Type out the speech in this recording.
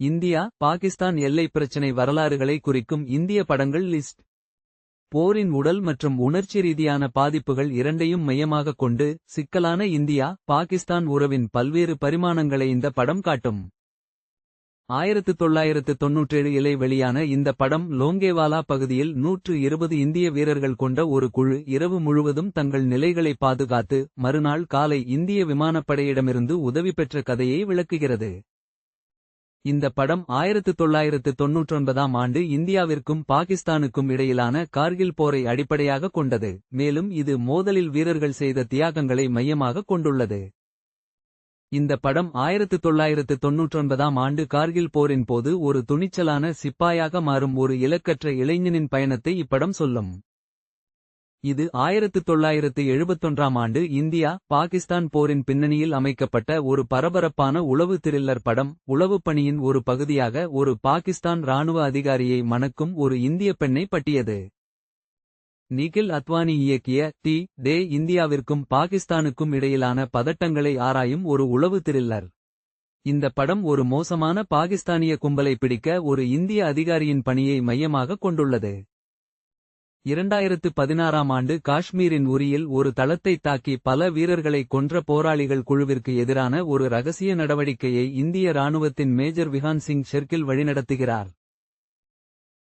India Pakistan எல்லைப் பிரச்சினை வரலாறுகளை குறிக்கும் இந்திய படங்கள் லிஸ்ட். போரின் உடல் மற்றும் உணர்ச்சி ரீதியான பாதிப்புகள் இரண்டையும் மையமாகக் கொண்டு சிக்கலான இந்தியா பாகிஸ்தான் உறவின் பல்வேறு பரிமாணங்களை இந்த படம் காட்டும். ஆயிரத்து தொள்ளாயிரத்து தொன்னூற்றேழு இலை வெளியான இந்த படம் லோங்கேவாலா பகுதியில் நூற்று இருபது இந்திய வீரர்கள் கொண்ட ஒரு குழு இரவு முழுவதும் தங்கள் நிலைகளை பாதுகாத்து மறுநாள் காலை இந்திய விமானப்படையிடமிருந்து உதவி பெற்ற கதையை விளக்குகிறது. இந்த படம் ஆயிரத்து தொள்ளாயிரத்து தொன்னூற்றொன்பதாம் ஆண்டு இந்தியாவிற்கும் பாகிஸ்தானுக்கும் இடையிலான கார்கில் போரை அடிப்படையாக கொண்டது. மேலும் இது மோதலில் வீரர்கள் செய்த தியாகங்களை மையமாகக் கொண்டுள்ளது. இந்த படம் ஆயிரத்து தொள்ளாயிரத்து தொன்னூற்றொன்பதாம் ஆண்டு கார்கில் போரின் போது ஒரு துணிச்சலான சிப்பாயாக மாறும் ஒரு இலக்கற்ற இளைஞனின் பயணத்தை இப்படம் சொல்லும். இது ஆயிரத்து தொள்ளாயிரத்து எழுபத்தொன்றாம் ஆண்டு இந்தியா பாகிஸ்தான் போரின் பின்னணியில் அமைக்கப்பட்ட ஒரு பரபரப்பான உளவு திரில்லர் படம் உளவுப் பணியின் ஒரு பகுதியாக ஒரு பாகிஸ்தான் இராணுவ அதிகாரியை மணக்கும் ஒரு இந்திய பெண்ணை பட்டியது. நிகில் அத்வானி இயக்கிய டி டே இந்தியாவிற்கும் பாகிஸ்தானுக்கும் இடையிலான பதட்டங்களை ஆராயும் ஒரு உளவு திரில்லர். இந்த படம் ஒரு மோசமான பாகிஸ்தானிய கும்பலை பிடிக்க ஒரு இந்திய அதிகாரியின் பணியை மையமாகக் கொண்டுள்ளது. இரண்டாயிரத்து பதினாறாம் ஆண்டு காஷ்மீரின் உரியில் ஒரு தளத்தை தாக்கி பல வீரர்களை கொன்ற போராளிகள் குழுவிற்கு எதிரான ஒரு ரகசிய நடவடிக்கையை இந்திய ராணுவத்தின் மேஜர் விஹான் சிங் ஷெர்கில் வழிநடத்துகிறார்.